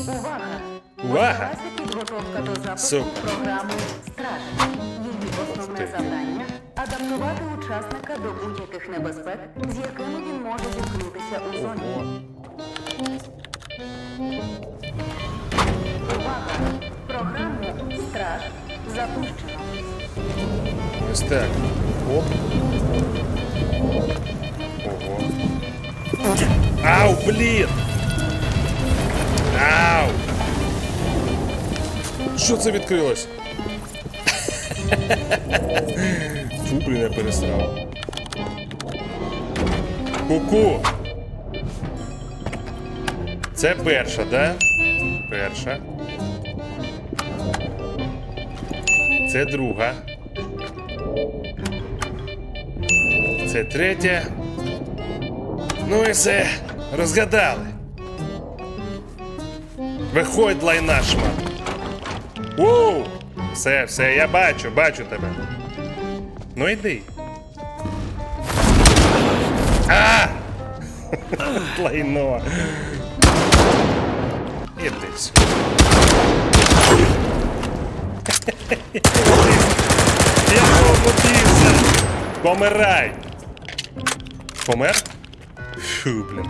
Увага! Увага! Почалася підготовка до запуску Супер. програми «Страж». Її основне завдання адаптувати учасника до будь-яких небезпек, з якими він може зіткнутися у зоні. Увага! Програму «Страж» запущено. Ось так. Оп. Ого. Ау, блін! Ау! Що це відкрилось? Фу, блін, я пересрав. Ку-ку! Це перша, да? Перша. Це друга. Це третя. Ну і все, розгадали. Виходь, лайна шмат. Воу! Все, все, я бачу, бачу тебе. Ну йди. А! Лайно. Іди сюди. Я побудився. Помирай. Помер? Фу, блін.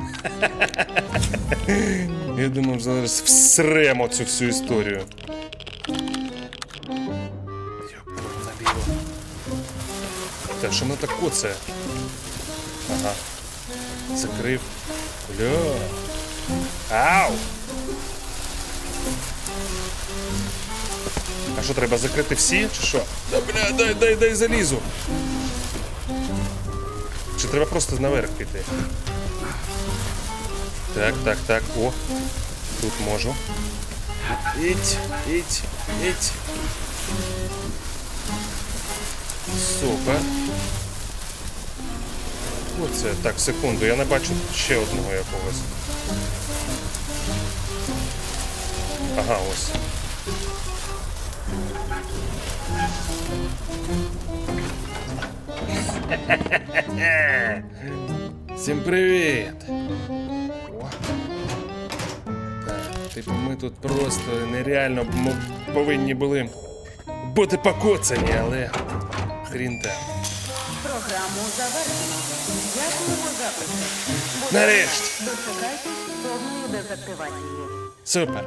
Я думав, зараз всремо цю всю історію. Йоп, набіло. Та що воно так коце? Ага. Закрив. Бля. Ау! А що, треба закрити всі, чи що? Да бля, дай, дай, дай залізу. Чи треба просто наверх піти? Так, так, так. О. Тут можу. Іть, іть, іть. Супер. Оце, так, секунду, я не бачу ще одного якогось. Ага, ось. Всім привіт! Типу ми тут просто нереально повинні були бути покоцані, але хрін те. Програму завершено. Дякуємо за. Нарешті. Дочекайтесь повної дезактивації. Супер.